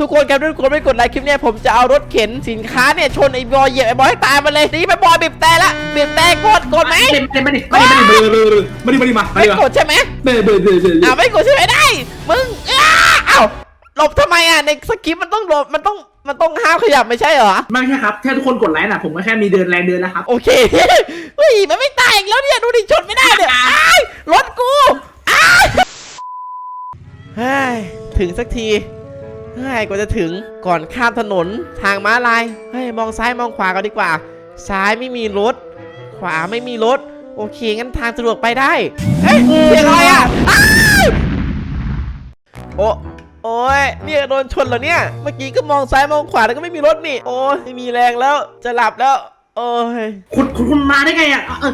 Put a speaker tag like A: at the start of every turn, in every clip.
A: ทุกคนครับทุกคนไม่กดไลค์คลิปเนี่ยผมจะเอารถเข็นสินค้าเนี่ยชนไอ้บอยเหยียบไอ้บอยให้ตายมาเลยนี่ไปบอยบีบแต่ละบีบแต่กดกดไหม
B: ไม่ได้ไม่ได้ไม่ได้ไม่ได้ไม่ได้ไม่ได้มา
A: ไม่กดใช่ไหม
B: เบอร์เบอร์เบอร์เบอร์
A: อ้าวไม่กดใช่ไหมได้ มึงอ้าอ้าวหลบทำไมอะในสคริปต์มันต้องหลบมันต้องมันต้องห้ามขยับไม่ใช่เหรอ
B: ไม่ใช่ครับแค่ทุกคนกดไลค์น่ะผมก็แค่มีเดินแรงเดินแล้วครับ
A: โอเคเฮ้ยมันไม่ตายอีกแล้วเนี่ยดูดิชนไม่ได้เนี่ยอ้ายรถกูอ้ายเฮ้ยถึงสักที เฮ้ยกว่าจะถึงก่อนข้ามถนนทางม้าลายเฮ้ยมองซ้ายมองขวาก่อนดีกว่า ซ้ายไม่มีรถ ขวาไม่มีรถ โอเคงั้นทางสะดวกไปได้เฮ้ยเสียงอะไรอะโอ้โอ้ยเนี่ยโดนชนเหรอเนี่ย เมื่อกี้ก็มองซ้ายมองขวาแล้วก็ไม่มีรถนี่ โอ้ยไม่มีแรงแล้วจะหลับแล้ว โอ้ย
B: คุณคุณมาได้ไงอะเออ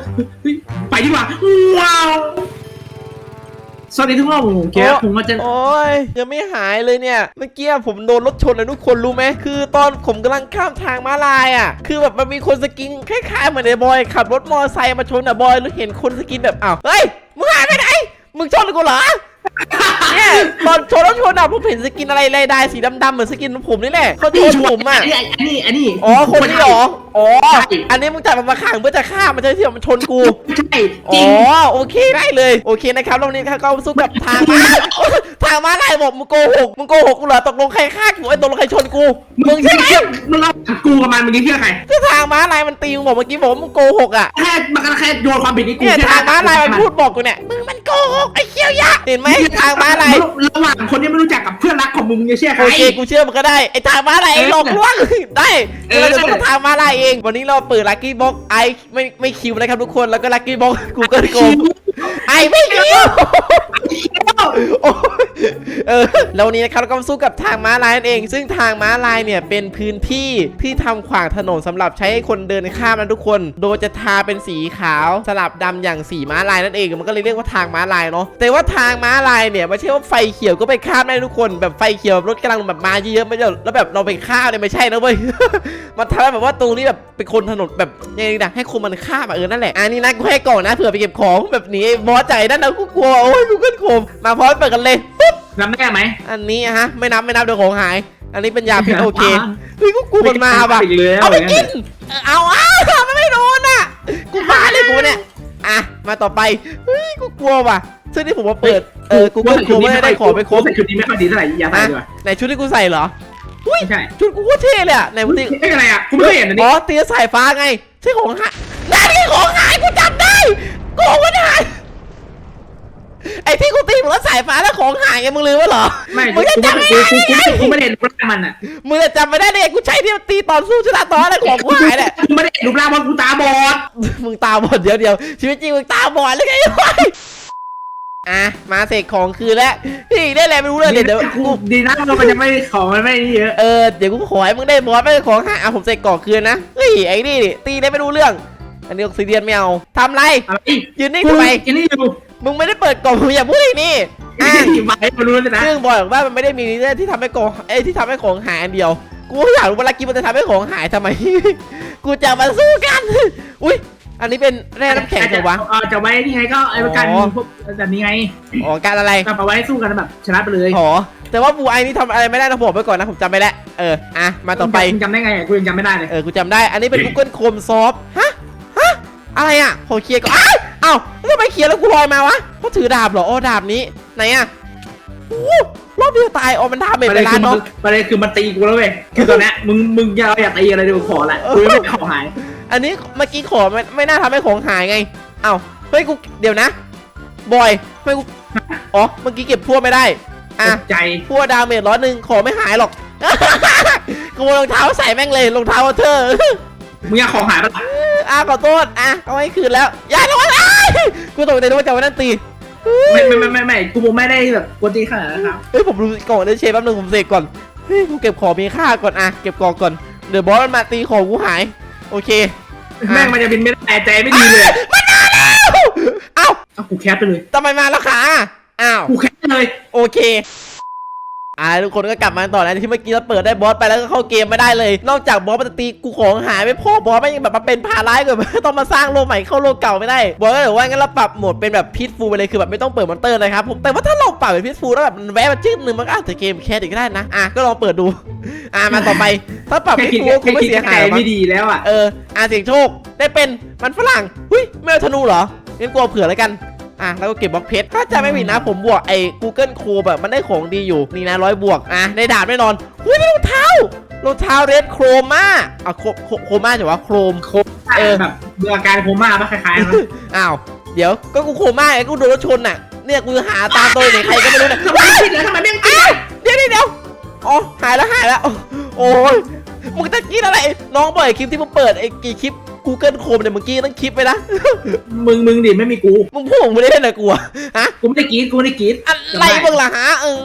B: ไปดีกว่าว้าว สวัสดีทุกคนผมเกียร์ผมก็จะ
A: โอ้ยยังไม่หายเลยเนี่ย เมื่อกี้ผมโดนรถชนเลยทุกคนรู้ไหมคือตอนผมกำลังข้ามทางม้าลายอะ คือแบบมันมีคนสกินคล้ายๆเหมือนไอ้บอยขับรถมอเตอร์ไซค์มาชนอะบอยแล้วเห็นคนสกินแบบอ้าวเฮ้ยมึงหายไปไหนมึงชนกูเหรอ เนี่ยตอนชนรถชนอะผมเห็นสกินอะไรลายดายสีดำๆเหมือนสกินของผมนี่แหละเขาช
B: นี่
A: น
B: ชัว
A: ผมอะ
B: อันนี้อันนี้อันนี้
A: อ๋อคนนี้เหรอ อ๋อ
B: ใช่
A: อันนี้มึงจับมันมาขังเพื่อจะฆ่ามันใช่ที่มันชนกู
B: ใช่จ
A: อ๋
B: ริ
A: องโอเคได้เลย โอเคนะครับรอบนี้เขาสู้กับทางมาทางมาลายบอกมึงโกหกมึงโกหกกูเหรอตกลงใครฆ่ากูไอ้ตกลงใครชนกูมึงใช่ไหม
B: เชื่อมึงเรากูกับมันมึงเชื่อใคร
A: ก็ทางม้าลายมันตีมึงบอกเมื่อกี้บอกว่ามึงโกหกอะ
B: แค่มันก็แค่โยนความผิดนี้กู
A: เนี่ย
B: เชื่อ
A: ทางม้าลายมันพูดบอกกูเนี่ยมึงมันโกหกไอ้เขี้ยวยะเห็นไหมทางม้าลาย
B: ระหว่างคนที่ไม่รู้จักกับเพื่อนรักของมึงมึงจะเชื่อใคร
A: โอเคกูเชื่อมึงก็ได้ไอ้ทางม้าลายไอ้หลอกลวงได้
B: เออ
A: เราจะต้องทางม้าลายเอง วันนี้เราเปิดลัคกี้บ็อกไอไม่ไม่คิวนะครับทุกคนแล้วก็ลัคกี้บ็อกกูเกิลโก ไอไม่คิวโอ้ยเออแล้ววันนี้นะครับเราก็มาสู้กับทางม้าลายนั่นเอง ซึ่งทางม้าลายเนี่ยเป็นพื้นที่ที่ทำขวางถนนสำหรับใช้ให้คนเดินข้ามนะทุกคน โดยจะทาเป็นสีขาวสลับดำอย่างสีม้าลายนั่นเอง มันก็เลยเรียกว่าทางม้าลายเนาะ แต่ว่าทางม้าลายเนี่ยไม่ใช่ว่าไฟเขียวก็ไปข้ามได้ทุกคน แบบไฟเขียวรถกำลังแบบมาเยอะๆไม่ใช่แล้วแบบเราไปข้ามเนี่ยไม่ใช่นะเว้ย มันทำให้แบบว่าตรงนี้แบบเป็นคนถนนแบบยังไงนะให้คนมันข้ามอะเออนั่นแหละอันนี้นะกูให้ก่อนนะเผื่อไปเก็บของแบบหนี้บอสใจนั่นนะกูกลัวโอ้ยกูเกินโคมมาพร้อมเปิดกันเลยปุ๊บ
B: รับได้ไหม
A: อันนี้อะฮะ ไม่นับไม่นับเดี๋ยวของหาย อันนี้เป็นยาพิษโอเคเฮ้ยกูกลัวมันมาว่ะ
B: อีกแล้ว
A: เอาไปกิน เอาอ้าวมันไม่โดนอะกูมาเลยกูเนี่ยอะมาต่อไปเฮ้ยกูกลัวว่ะซึ่งที่ผมมาเปิดเออกูก็กลัวไม่ได้ของไปครบ
B: ใส่ชุดนี้ไม่ค่อยดีเท่าไหร่อย่าใส่
A: อะ
B: ดีกว่า
A: ไหนชุดที่กูใส่เหรอ
B: ไม่ใช่
A: ชุดกูโคตรเท่เลยอะไหนมึงตี
B: ไม่อะไรอะกูไม่เคยเห็นอันนี้
A: อ๋อตีสายฟ้าไงใช่ของหายนั่นไงของหายกูจำได้โกงมันหาย ไอ้ที่กูตีมึงแล้วสายฟ้าแล้วของหายไงมึงลืมวะเหรอ
B: ไม่
A: มึ
B: กู
A: งจะ
B: กู
A: จำไม่
B: กู
A: ได้
B: กู
A: ไง
B: กูไม่ได้เห็นรูปร่างมันอะ
A: มึงจะจำไม่ได้เลยกูใช้ที่มันตีตอนสู้ชนะตอนอะไรของกูหายแหละ
B: กูไม่ได้เห็นรูปร่างมันกูตาบอด
A: มึงตาบอดเดี๋ยวเดี๋ยวชีวิตจริงมึงตาบอดเลยไงวะอะมาเสกของคืนแล้วพี่ได้อะไรไม่รู้เลยเดี๋ยวเดี๋ยว
B: กู
A: กู
B: ดีนะมันจะไม่ของมันไม่เยอะ
A: เออเดี๋ยวกูขอให้มึงได้บอสไม่ได้ของหาอะผมเสกก่อคืนนะเฮ้ยไอ้นี่นี่ตีได้ไม่รู้เรื่อง อันนี้ออกซิเดียนไม่เอาทำไร
B: อะไร
A: ยืนนิ่ง
B: กู
A: ทำไม
B: อันนี้อยู่
A: มึงไม่ได้เปิดกล่องมึงอย่าพูดอย่างนี้อะ
B: ไปมารู้เลยนะ
A: ซึ่งบอกว่ามันไม่ได้มีเรื่องที่ทำให้กล่องเอ้ยที่ทำให้ของหายอันเดียว กูก็อยากรู้ว่าลักกี้มันจะทำให้ของหายทำไม กูจะมาสู้กัน อุ้ยอันนี้เป็นแร่น้ำแข็งเหรอวะ
B: เออจะไว้ที่ไงก็ไอ้ประกันพวกแบบนี้ไง
A: อ๋อการอะไร
B: ก็เอาไว้สู้กันแบบชนะไปเลย
A: อ๋อแต่ว่าบูไอนี่ทำอะไรไม่ได้นะผมบอกไปก่อนนะผมจำไปแล้วเอออะมาต่อไป
B: มึงจำได้ไงกูยังจำไม่ได้เลย
A: เออ กูจำได้ อันนี้เป็น Google Chrome Soft ฮะ ฮะ อะไรอะขอเคลียร์ก่อนอ้าว เอ้าแล้วทำไมเคลียร์แล้วกูลอยมาวะเขาถือดาบเหรออ๋อดาบนี้ไหนอะโอ้รอบเดียวตายอ๋อมันดาบเมจ
B: ประ
A: ไป
B: เด็น
A: ล้า
B: คื
A: น
B: อมัน
A: เนาะ
B: ประเด็นคือมันตีกูแล้วเว้ยคือตอนเนี้ยมึงมึงอย่าอย่าตีอะไรเดี๋ยวขอละกูไม่ขอหาย
A: อันนี้เมื่อกี้ขอไม่ไม่น่าทำให้ของหายไง เอ้าเฮ้ยกูเดี๋ยวนะบอยทำไมกูอ๋อเมื่อกี้เก็บพั่วไม่ได้อะ
B: ใจ
A: พั่วดาเมจร้อยหนึ่งขอไม่หายหรอก กูรองเท้าใส่แม่งเลยรองเท้าเธอ
B: มึงอยากของหายปะ
A: อะขอโทษอะเอาให้คืนแล้วอย่าโดนอ้าย กูตกใจนึกว่าจะวันนั้นตี
B: ไม่ไม่ไม่ไม่ไม่กูไม่ได้แบบกวนตีขนาดนั้นครับ
A: เฮ้ยผมดูกล่องได้เชฟแป๊บนึงผมเสกก่อนเฮ้ยกูเก็บของมีค่าก่อนอะเก็บกล่องก่อนเดี๋ยวบอสมันมาตีของกูหาย โอเค
B: แม่งมันจะบินไม่ได้ใจไม่ดีเลย
A: เอ้า
B: เอากูแคปไปเลย
A: ทำไมมาแล้วขาอ้าว
B: กูแคปเลย
A: โอเค อ่าทุกคนก็กลับมาต่อนะที่เมื่อกี้เราเปิดได้บอสไปแล้วก็เข้าเกมไม่ได้เลย นอกจากบอสมันจะตีกูของหายไม่พอบอสไม่ยังแบบมาเป็นพาร้ายกว่าต้องมาสร้างโลใหม่เข้าโลเก่าไม่ได้บอสก็เลยว่างั้นเราปรับโหมดเป็นแบบพีทฟูไปเลยคือแบบไม่ต้องเปิดมอนเตอร์นะครับผมแต่ว่าถ้าเราปรับเป็นพีทฟูแล้วแบบมันแวะมาจิ้มหนึ่งมันก็อาจจะเกมแคสอีก็ได้นะอะก็ลองเปิดดู อะมาต่อไป ถ้าปรับพี
B: ด
A: ฟูคงไม่เสียหายมั้ง
B: ไม่ดีแล้วอะ
A: เอออาเสียงโชคได้เป็นมันฝรั่งหุยไม่ธนูเหรองั้นกลัวเผื่อแล้วกัน อะแล้วก็เก็บบล็อกเพชรถ้าจะไม่ผิดนะผมบวกไอ้ Google Chrome แบบมันได้ของดีอยู่นี่นะร้อยบวกอะได้ดาบแน่นอนหุยได้รองเท้ารองเท้าเรดโครมาอะโคโคโครมาใช่ปะโครม
B: โคมแบบเบื่ออาการโคม่าปะคล้ายๆนะ
A: อ้าวเดี๋ยวก็กูโครมาไอ้กูโดนรถชนน่ะเนี่ยกูหาตามตัวไหนใครก็ไม่รู้น่ะ
B: ทำไมไม่ปิดแล้วทำไมไม่ปิด
A: เดี๋ยวเดี๋ยวเดี๋ยวอ๋อหายแล้วหายแล้ว โอ้ยมึงตะกี้อะไร น้องบ่อยคลิปที่มึงเปิดไอ้กี่คลิป Google Chrome เนี่ยเมื่อกี้ตั้งคลิปไปนะ
B: มึงมึงดิไม่มีกู
A: มึงพูดผมไม่ได้เล่นนะกูอะฮะ
B: กูไม่ได้กรีดกูไม่ได้กรีด
A: อะไรมึงล่ะฮะเออ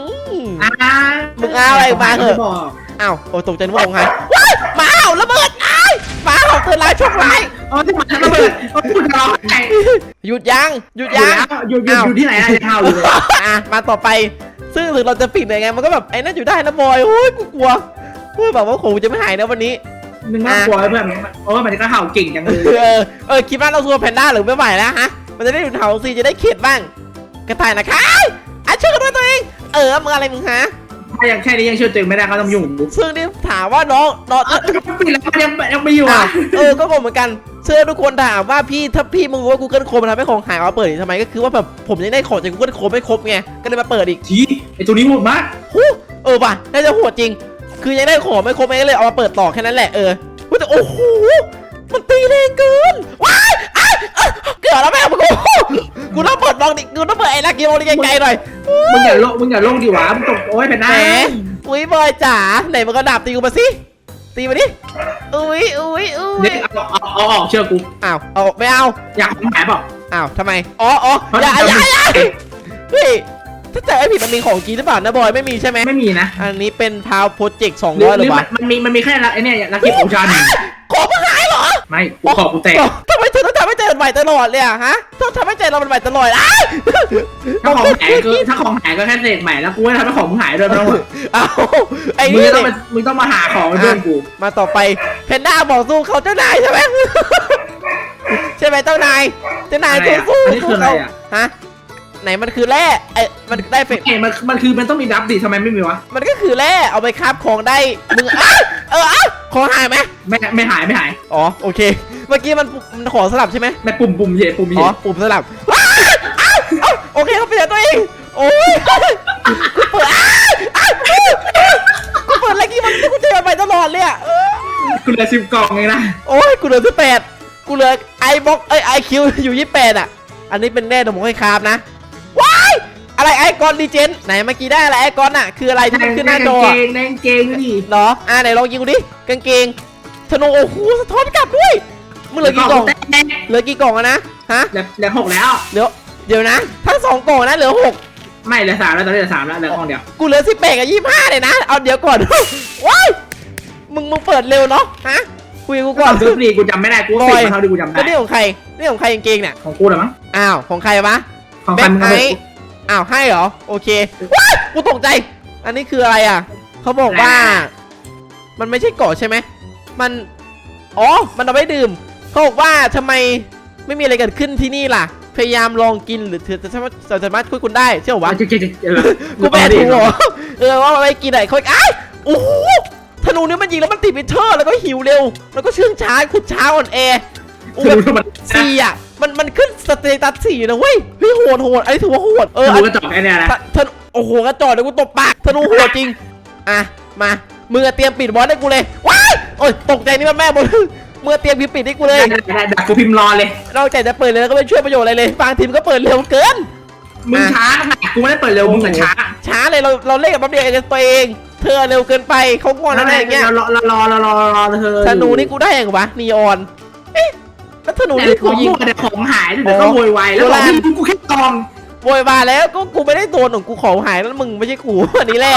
B: อ่า
A: มึงเอาอะไรมาเหอะ
B: บอก
A: อ้าวโอ้ยตกใจนึกว่าของหายว้ายหมาเห่าระเบิดอ้ายหมาเห่าเตือนร้ายโชคร้าย
B: อ๋อที่มันระเบิดอ๋อพูดจะร้องไห้
A: หยุดยังหยุด
B: อยู่
A: ยัง
B: แล้วอยู่อยู่อยู่ที่ไหนอะจะเท่าอยู่เลย
A: อะมาต่อไป ซึ่งถึงเราจะปิดยังไงมันก็แบบไอ้นั่นอยู่ได้นะบอยโอ้ยกูกลัวเพื่อแบบว่าคงจะไม่หายนะวันนี้
B: มึงน่ากลัวเพื่อนเพราะว่ามันก็เห่าเก่งจังเลย
A: เออเออคิดว่าเราตัวแพนด้าหรือไม่ไหวแล้วฮะ มันจะได้ดูเห่าสิจะได้เข็ดบ้าง กระต่ายนะคะอะช่วยกันด้วยตัวเอง เออมึงอะไรมึงฮะ
B: ถ้ายังแค่นี้ยังช่วยตัวเองไม่ได้ก็ต้องยุ่งกับกู
A: ซึ่งที่ถามว่าน้องน้อง
B: อะก็ปิดแล้วมันยังยังไม่อยู่
A: อะ
B: อะ
A: เออก็งงเหมือนกันเชื่อทุกคนถามว่าพี่ถ้าพี่มึงรู้ว่า Google Chrome มันทำให้ของหายเอามาเปิดอีกทำไมก็คือว่าแบบผมยังได้ของจาก Google Chrome ไม่ครบไงก็เลยมาเปิดอีก
B: ทีไอตัวนี้โหดมาก
A: หูเออว่ะน่าจะโหดจริง คือยังได้ของไม่ครบไงก็เลยเอามาเปิดต่อแค่นั้นแหละเออเฮ้ยแต่โอ้โหมันตีแรงเกินว้ายอ้ายอ้ายเกือบแล้วแม่มึงโอ้โหกูต้องเปิดมองดิกูต้องเปิดไอ้ลักกี้มองดิไกลๆหน่อย
B: มึงอย่าโลงมึงอย่าโลงดิวะมึงตกโอ้ยเป็นหน้า
A: แหมอุ้ยบอยจ๋าไหนมันก็ดาบตีกูมาสิตีมาดิอุ้ยอุ้ยอุ้
B: เนี่ย
A: ย
B: เอาเอาเอาออกเชื่อกู
A: อ้าวเอาไม่เอา
B: อยากหายเปล่า
A: อ้าวทำไมอ๋ออ๋ออย่าอย่าอย่าเฮ้ยถ้า แต่ไอ้ผิดมันมีของจริงหรือเปล่านะบอยไม่มีใช่ไหม
B: ไม่มีนะ
A: อันนี้เป็นพาวโปรเจกต์สอง
B: หรื
A: ร้
B: อ
A: อยห
B: ห
A: รื
B: รืออ
A: วะ
B: มันมันมีมันมีแค่ละไอเนี่ยลักกี้ของฉัน
A: ของมันหายเหรอ
B: ไม่กูขอกูแตก
A: ทำไมเธอต้องทำให้ใจมันใหม่ตลอดเลยอะฮะต้องทำให้ใจเรามันใหม่ตลอดอ้าว
B: ถ้าของหายก็ถ้าของหายก็แค่เศษใหม่แล้วกูไม่ทำให้ของมึงหายด้วยไม่ต้องห่วง
A: อ้าวไอ้
B: มึง
A: นี่
B: จะต้องมามึงต้องมาหาของเพื่อนกู
A: มาต่อไปเพนด้าบอกสู้เขาเจ้านายใช่ไหม ใช่ไหมเจ้านายเจ้านายสู้สู้
B: อันนี้คืออะไรอะ
A: ฮะ ไหนมันคือแร่ไอ้มันได้เฟก
B: ไอ้มันมันคือมันต้องมีดับดิทำไมไม่มีวะ
A: มันก็คือแร่เอาไปคราบของได้มึงอ้าวเอออ้าวของหายไหม
B: ไม่ไม่หายไม่หาย
A: อ๋อโอเค เมื่อกี้มันมันขอสลับใช่ไหม
B: ไม่ปุ่มปุ่มเหยปุ่มเห
A: อ๋
B: ย
A: อปุ่มสลับอ้าวอ้าวอ้าวโอเคเขาเปลี่ยนตัวเองโอ้ยกูเปิดอ้าวอ้าวกูเปิดอะไรกี่มันกูเจอไปตลอดเลยอะเออ
B: กูเหลือสิบกล่องเองนะ
A: โอ้ยกูเหลือสิบแปดกูเหลือไอบ็อกเอ้ยไอคิวอยู่ยี่แปดอะอันนี้เป็นแน่เดี๋ยวผมให้คราบนะว้าย อะไรไอกอนดีเจนไหนเมื่อกี้ได้อะไรไอกอนอะคืออะไรที่มันขึ้นหน้าจอ
B: แด
A: อะ
B: งแดงเกงนี่
A: เหรออ่าไหนลองยิงกูดิกางเกงธนูโอ้โหสะท้อนกลับด้วยมึงเหลือกี่กล่อง
B: แดง
A: เหลือกี่กล่องอะนะฮะ
B: เหลือเหลือหกแล้ว
A: เหลือเดี๋ยวนะทั้งสองกล่องนะเหลือหก
B: ไม่เหลือสามแล้วตอนนี้เหลือสามแล้วเหลือกล่องเดียว
A: กูเหลือสิบแปดกับยี่ห้าเลยนะเอาเดี๋ยวก่อนว้ายมึงมึงเปิดเร็วเนาะฮะคุยกับกู
B: ก่
A: ก่
B: อ
A: อนน
B: ซื้อฟรีกูจำไม่ได้กู
A: บ
B: ฟิ
A: อย
B: กมาเท่าที่กูจำได้
A: แล้วนี่ของใครนี่ของใครกางเกงเนี่ย
B: ของกูเหรอมั้ง
A: อ้าวของใครวะ
B: ของ
A: แบ็
B: ใคร
A: ค
B: มึง
A: ไอ
B: เอาไป
A: อ้าวให้เหรอ โอเคว้ายกูตกใจ อันนี้คืออะไรอะ เขาบอกว่า มันไม่ใช่เกาะใช่ไหม มัน อ๋อ มันเอาไว้ดื่ม เขาบอกว่าทำไมไม่มีอะไรเกิดขึ้นที่นี่ล่ะ พยายามลองกินหรือเธอจะสามารถจะสามารถคุยคุณได้ใช่เหรอวะ
B: เจ๊เจ๊เจ๊เออ
A: กูแปลถูกเหรอเออว่าอะไรกินไหนเขาอ้ายโอ้โหธนูนี่มันยิงแล้วมันติดวิเทอร์แล้วก็หิวเร็ว แล้วก็เชื่องช้าขุดช้าอ่อนแอโอ้
B: คือ
A: แบบ
B: รู้ว่ามัน
A: สี่อะมันมันขึ้นสเตตัสสี่นะเว้ยเฮ้ยโหดโหดอันนี้ถือว่าโหดเออ
B: รู้
A: อัน
B: กระจอกไอ้เนี่ยนะ
A: ธธนูโอ้โหกระจอดเดี๋ยวกูตบปากธนูโหดจริงอะมามือะเตรียมปิดบอลให้กูเลยว้ายโอ้ยตกใจนี่มันแม่บอลมือเตรียมพิมพ์ปิดให้กูเลย
B: ได้ได้ได้กูพิมพ์รอเลย
A: นอกจากจะเปิดเลยแล้วก็ไม่ช่วยประโยชน์อะไรเลยบางทีมก็เปิดเร็วเกิน
B: มึงช้าขนาดกูไม่ได้เปิดเร็วมึงอะช้า
A: ช้าเลยเราเราเล่นกับบัฟเดียวเองตัวเองเธอเร็วเกินไปเขางอนอะไรอย่างเงี้ย
B: รอรอรอรอรอรอเธอ
A: ธนูนี่กูได้ยังวะนีออนเอ๊ะ แล้วธนู
B: แต่
A: นี่
B: ข
A: กู
B: อง
A: ยิง
B: แต่ของหายเดี๋ยวก็โวยวายแล้วบอกให้กูแค่กอง
A: โวยวายแล้วก็กูไม่ได้โดนของกูของหายแล้วมึงไม่ใช่กู อันนี้แหละ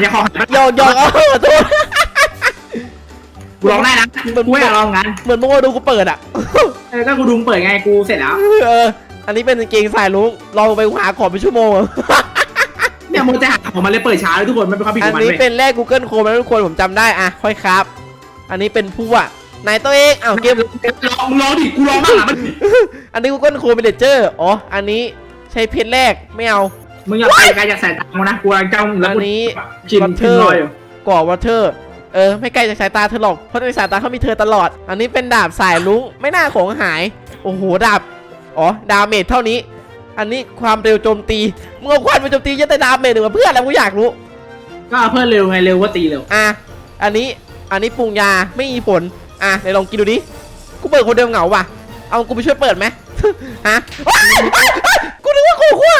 B: อย่าของหาย
A: ยอกยอกเอาโทษ
B: กูลองได้นะกูอยากลองงั้น
A: เหมือนมึงมาดูกูเปิดอะ
B: เออก็กูดูมึงเปิดไงกูเสร็จแล้ว
A: เออ อันนี้เป็นกางเกงสายลุงลองไปหาของไปชั่วโมงอะ
B: เนี่ยโมจะหาของมันเลยเปิดช้าเลยทุกคนมันเป็นความผิดข
A: อั
B: อนงมัน
A: นี้
B: เว้ย
A: เป็นแรก Google Chrome แล้วทุกคนผมจำได้อะค่อยครับ อันนี้เป็นผู้อะ ไหนตัวเองอ้าวเกม
B: ลองมึงลองดิกูลองมากมัน
A: อันนี้ Google Chrome เป็นเดเจอร์อ๋ออันนี้ใช้เพจแรกไม่เอา
B: มึงอย่าไปไกลจากสายตากูนะกูกำลังจ้องแล้ว
A: อั
B: กู
A: นนี้
B: กิน
A: บัตเท
B: กิ
A: อนร์
B: รอยอยู่
A: ก่อวอเตอร์เออไม่ไกลจากสายตาเธอหรอกเพราะในสายตาเขามีเธอตลอด อันนี้เป็นดาบสายลุงไม่น่าของหาย โอ้โหดาบอ๋อดาเมจเท่านี้ อันนี้ความเร็วโจมตีมึงเอาควันมาโจมตีจะได้ดาเมจหรือว่าเพื่ออะไรกูอยากรู้
B: ก็เอาเพิ่มเร็วไงเร็วว่าตีเร็ว
A: อะอันนี้อันนี้ปรุงยาไม่มีผล อะไหนลองกินดูดิกูเปิดคนเดียวเหงาว่ะเอากูไปช่วยเปิดไหมฮะว้ายว้ายว้ายกูนึกว่ากูขั้ว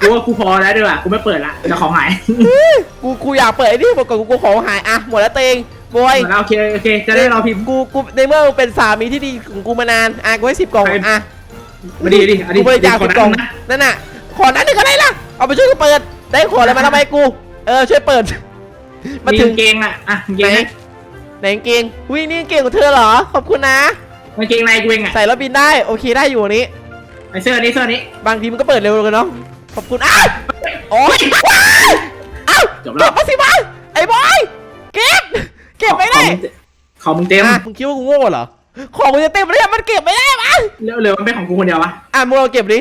B: กูว่ากูพอแล้วดีกว่ากูไม่เปิดละเดี๋ยวของหาย
A: กูกูอยากเปิดไอ้นี่บอกก่อนกูกูของหายอะหมดแล้วเตงบอย
B: หมดแล้วโอเคโอเคจะได้รอพิมพ์
A: กูกูในเมื่อมึงเป็นสามีที่ดีของกูมานานอะกูให้สิบกล่อง
B: ไป
A: อะ
B: มาดีดิอันนี้
A: กูบริจาค
B: ขอ
A: สิบ
B: นั้น
A: กล่อง
B: นะ
A: นั่นน่ะขอนั้นหนึ่งก็ได้ล่ะเอาไปช่วยกูเปิดได้ขออะไรมาทำไมกู เออช่วยเปิด มา
B: มี
A: ถึง
B: กางเกงอะอะกางเก
A: ไหน
B: งนะ
A: ไหนกางเกงวินี่กางเกงของเธอเหรอ ขอบคุณนะ
B: กางเกงในกูเองอะ
A: ใส่แล้วบินได้โอเคได้อยู่อันนี้
B: ไอเสื้อนี้เสื้อนี้
A: บางทีมันก็เปิดเร็วเลยเนาะขอบคุณอ้าวโอ้ยว้ายอ้าว
B: จบ
A: เก็
B: แล้ว
A: บมาสิวะไอ้บอยเก็บเก็บไม่ได้
B: ของมึงเต็ม
A: อะมึงคิดว่ากูโง่เหรอของกูจะเต็มเลยมันเก็บไม่ได้ปะ
B: เร็วเร็วมันเป็นของกูคนเดียววะ
A: อะมึงเราเก็บดิ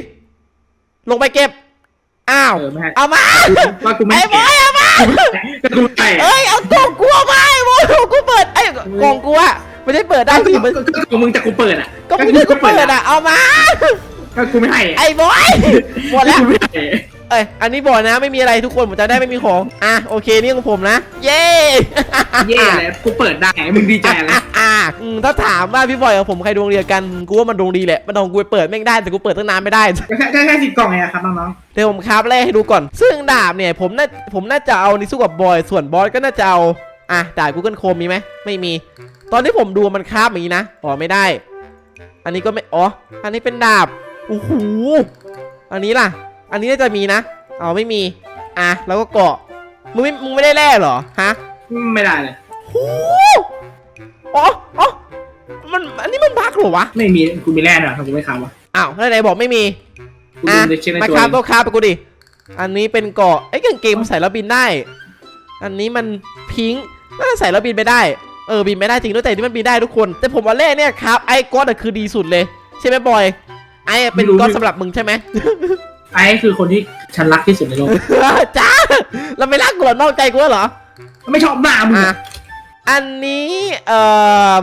A: ลงไปเก็บอ้าว
B: เออไม่ให้
A: เอามา
B: ว่ากูไม่
A: ไอ้บอยเอามา
B: ก็กูไม่
A: เอ้ยเอากล่องกูเอามา ไอ้บอยกูเปิดไอ้กล่องกูอะไม่ได้เปิดได้
B: ก็
A: สิมัน
B: ก็ก็มึงจะกูเปิดอะ
A: ก็ไม่ได้กูเปิดอะเอามา
B: ก็กูไม่ให้
A: ไอ้บอยหมดแล้ว
B: กูไม่ให้
A: เอ้ยอันนี้บอกนะไม่มีอะไรทุกคนผมจะได้ไม่มีของอะโอเคนี่ของผมนะ เย้
B: เย่เลยกูเปิดได้มึงดีใจเลย
A: อะอะอืมถ้าถามว่าพี่บอยกับผมใครดวงเดียวกันกูว่ามันดวงดีแหละมันดวงกูไปเปิดแม่งได้แต่กูเปิดตั้งนานไม่ได้
B: ก็แค่แค่แค่สิบกล่องเองอะครับน้อง
A: เดี๋ยวผมคราฟแรกให้ดูก่อน ซึ่งดาบเนี่ยผมน่าผมน่าจะเอานี่สู้กับบอยส่วนบอสก็น่าจะเอา อะดาบกูเกิลโคมมีไหมไม่มี ตอนที่ผมดูมันคราฟอย่างนี้นะอ๋อไม่ได้ อันนี้ก็ไม่อ๋ออันนี้เป็นดาบโอ้โหอันนี้ล่ะ อันนี้น่าจะมีนะอ๋อไม่มี อะแล้วก็เกาะมึงไม่มึงไม่ได้แร่เหรอฮะ
B: ๆไม่ได้เลย
A: โอ้โหอ๋ออ๋อมันอันนี้มันบั๊กเหรอวะ
B: ไม่มีกูมีแร่ด้วยทำกูไม่ค้าวะ
A: อ้าวแล้วไหนบอกไม่มี
B: กู
A: อะ
B: ดูในเช็คใน
A: มา
B: ตัว
A: คาบตัวคาบไปกูดิอันนี้เป็นเกาะไอ้ยกางเกงมันใส่แล้วบินได้ อันนี้มันพิงค์น่าจะ ใส่แล้วบินไม่ได้ เออบินไม่ได้จริงด้วยแต่ที่มันบินได้ทุกคน แต่ผมว่าเล่เนี่ยครับไอ้ก้อนอะคือดีสุดเลย ใช่ไหมบอย ไอ้เป็นก้อนสำหรับมึงใช่ไหม
B: ไอ้คือคนที่ฉันรักที่สุดในโลก
A: จ้าเราไม่รักกูเหรอนอกใจกูเหรอ
B: ไม่ชอบหน้ามึง
A: อะ
B: อะ
A: อันนี้เอ่อ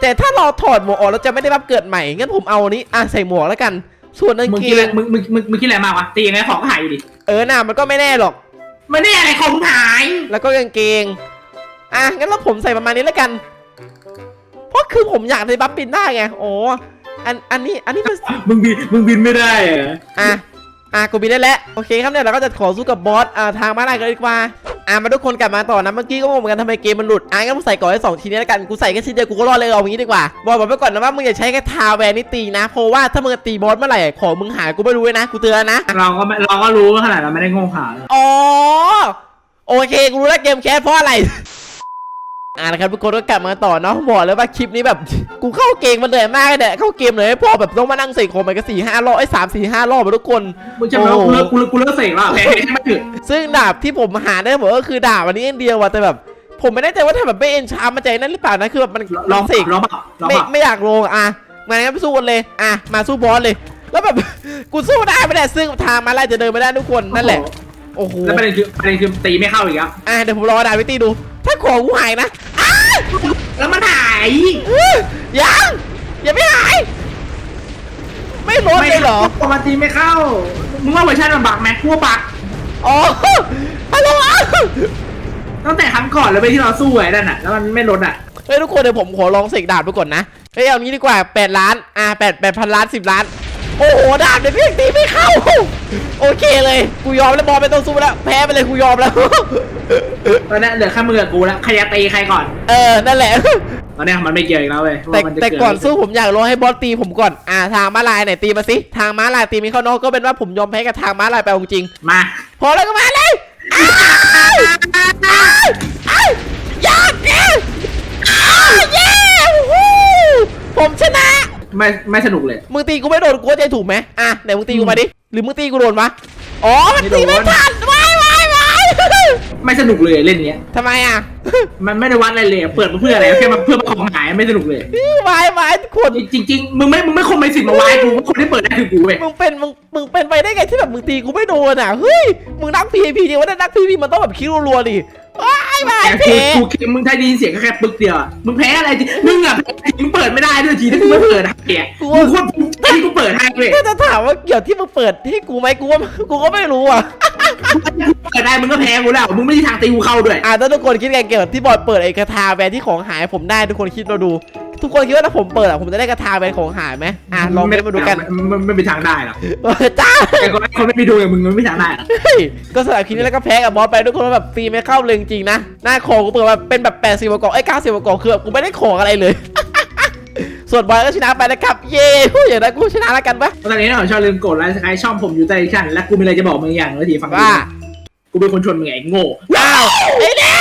A: แต่ถ้าเราถอดหมวกออกเราจะไม่ได้รับเกิดใหม่งั้นผมเอาอันนี้อะใส่หมวกแล้วกัน ส่วนกาง
B: มึง
A: เก
B: คิดอะไร
A: ง
B: มึงมึงมึงมึงคิดอะไรมากวะตียังไงของก็หายอยู่ดิ
A: เออน่ะมันก็ไม่แน่หรอก
B: ไม่ได้อะไรของหาย
A: แล้วก็กางเกง อะงั้นเราผมใส่ประมาณนี้แล้วกัน เพราะคือผมอยากได้บัฟบินได้ไงโอ้อันอันนี้อันนี้มัน
B: มึงบินมึงบินไม่ได้เหรอ
A: อะอะกูบินได้แล้วโอเคครับเนี่ยเราก็จะขอสู้กับบอสอ่าทางมาลายกันดีกว่าอะมาทุกคนกลับมาต่อนะเมื่อกี้ก็งงเหมือนกันทำไมเกมมันหลุดอะงั้นผมใส่ก่อนให้สองทีนี้แล้วกันกูใส่แค่ชิ้นเดียวกูก็รอดเลยเอาอย่างนี้ดีกว่าบอกบอกไปก่อนนะว่ามึงอย่าใช้แค่ทาแวนนี่ตีนะเพราะว่าถ้ามึงตีบอสเมื่อไหร่ของมึงหายกูไม่รู้เลยนะกูเตือนนะ
B: เราก็ไม่เราก็รู้ว่าขนาดเราไม่ได้โง่ขาว
A: อ๋อโอเคกูรู้แล้วเกมแคสเพราะอะไร อ่านะครับทุกคนก็กลับมาต่อเนาะบอกเลยว่าคลิปนี้แบบ กูเข้าเกมมันเหนื่อยมากเลยเนี่ยเข้าเกมเลยพอแบบต้องมานั่งใส่โคมไปก็สี่ห้ารอบไอ้สามสี่ห้ารอบไปทุกคน
B: มึงจะมากูเลิกกูเลิกกูเลิกเสกแล้วแพ้ใช่ไหมถึง
A: ซึ่งดาบที่ผมหาได้บอกก็คือดาบอันนี้อันเดียวว่ะแต่แบบผมไม่แน่ใจว่าถ้าแบบไม่เอ็นชาร์มันใจนั่นหรือเปล่านะคือแบบมัน
B: ลอง
A: เสก
B: ลองเปล่าลอง
A: ไม่
B: เปล่า
A: ไม่อยากลงอะมางั้นไปสู้กันเลยอะมาสู้บอสเลย แล้วแบบกูสู้ได้ไม่ได้ซึ่งทางมาไล่จะเดินไม่ได้ทุกคนนั่นแหละ โอ้โห
B: แล้วประเด็นคือประเด็นคือตีไม่เข้าอีกแล้ว
A: อะเดี๋ยวผมรอดาวิตี้ดู ถ้าของกูหายนะอ้า
B: แล้วมันหาย
A: อื้อยังอย่าไม่หาย ไม่ลดเลยเหรอ
B: ปกติไม่เข้า มึงว่าเวอร์ชันมันบักไหมกูว่าบัก
A: อ๋อฮัลโหลอ้าว
B: ตั้งแต่ครั้งก่อนเลยไปที่เราสู้ไอ้นั่นน่ะแล้วมันไม่ลดอะ
A: เฮ้ยทุกคนเดี๋ยวผมขอลองเสกดาบดูก่อนนะ เฮ้ยเอางี้ดีกว่า 8 ล้าน อะ8 8พันล้าน 10 ล้าน โอ้โหดาบเนี่ยพี่ยังตีไม่เข้า โอเคเลย กูยอมแล้วบอลไม่ต้องสู้แล้ว แพ้ไปเลยกูยอมแล้ว
B: ตอนนี้เหลือแค่มือกับกูแล้วใครจะตีใครก่อน
A: เออ นั่นแหละ
B: ตอนนี้มันไม่เกี่ยวอีกแล้วเว้ย
A: แต่
B: ว่ามัจะ
A: แต่
B: เด
A: ก่อนสู้ผมอยากรอให้บอสตีผมก่อน อ่าทางม้าลายไหนตีมาสิ ทางม้าลายตีมีเข้านอกก็เป็นว่าผมยอมแพ้กับทางม้าลายไปเอาจริง
B: มา
A: พอแล้วก็มาเลยอ้าวอ้าวอ้าวอยากเย้อ้าวเย้วู้ผมชนะ
B: ไม่ไม่สนุกเลย
A: มึงตีกูไม่โดนกูเข้าใจถูกไหมอะไหนมึงตีกูมาดิหรือมึงตีกูโดนวะอ๋อมันตีไม่ทัน
B: ไม่สนุกเลยเล่นเนี้ย
A: ทำไมอะ
B: มันไม่ได้วัดอะไรเลยเปิดมาเพื่ออะไรแค่มาเพื่อมาของหายไม่สนุกเลย
A: วายวายทุกคน
B: จริงๆมึงไม่มึงไม่คงไม่สิทธิ์มาวายกูคนที่เปิดได้คือกูเว้ย
A: มึงเป็นมึงมึงเป็นไปได้ไงที่แบบมึงตีกูไม่โดนอะเฮ้ยมึงนัก PVP เนี่ยว่านัก PVP มันต้องแบบคิวรัวๆดิ ว้ายวาย
B: แต่
A: เพ
B: คือกูมึงได้ยินเสียงแค่ปึกเดียวอะมึงแพ้อะไรจริงมึงอะแพ้จริงมึงเปิดไม่ได้ด้วยทีที่กูไม่เปิดให้อะมึงควรที่กูเปิดให้เว้ย
A: ถ้าจะถามว่าเกี่ยวที่มึงเปิดให้กูไหมกูว่ากูก็ไม่รู้อะ
B: เปิดได้มึงก็แพ้กูแล้ว มึงไม่มีทางตีกูเข้าด้วย
A: อ่าถ้าทุกคนคิดไงเกี่ยวกับที่บอลเปิดไอ้กระทาแบรนด์ที่ของหายผมได้ทุกคนคิดมาดู ทุกคนคิดว่าถ้าผมเปิดอะผมจะได้กระทาแบรนของหายไหมอะลองไปมาดูกัน
B: มันไม่มีทางได้หรอก
A: เออจ้า
B: แต่คนคนไม่มีดูอย่างมึงมันไม่มีทางได้หรอก
A: เฮ้ยก็สำหรับคลิปนี้แล้วก็แพ้กับบอสไปทุกคนว่าแบบฟรีไม่เข้าเลยจริงๆนะ หน้าของกูเปิดมาเป็นแบบ 80กว่ากล่องไอ้ย90กว่ากล่องคือแบบกูไม่ได้ของอะไรเลย ส่วนบอลก็ชนะไปนะครับ เย้อย่างนั้นกูชนะแล้วกันปะ
B: ตอนนี้นะชอบลืมกดไลค์สกายช่องผมอยู่ใต้ชั้นและกูมีอะไรจะบอกมึงอย่างแล้วทีฟัง
A: ว่า
B: กูเป็นคนชวนมึงไงไอ้โง่
A: อ้าวไอ้เนี้ย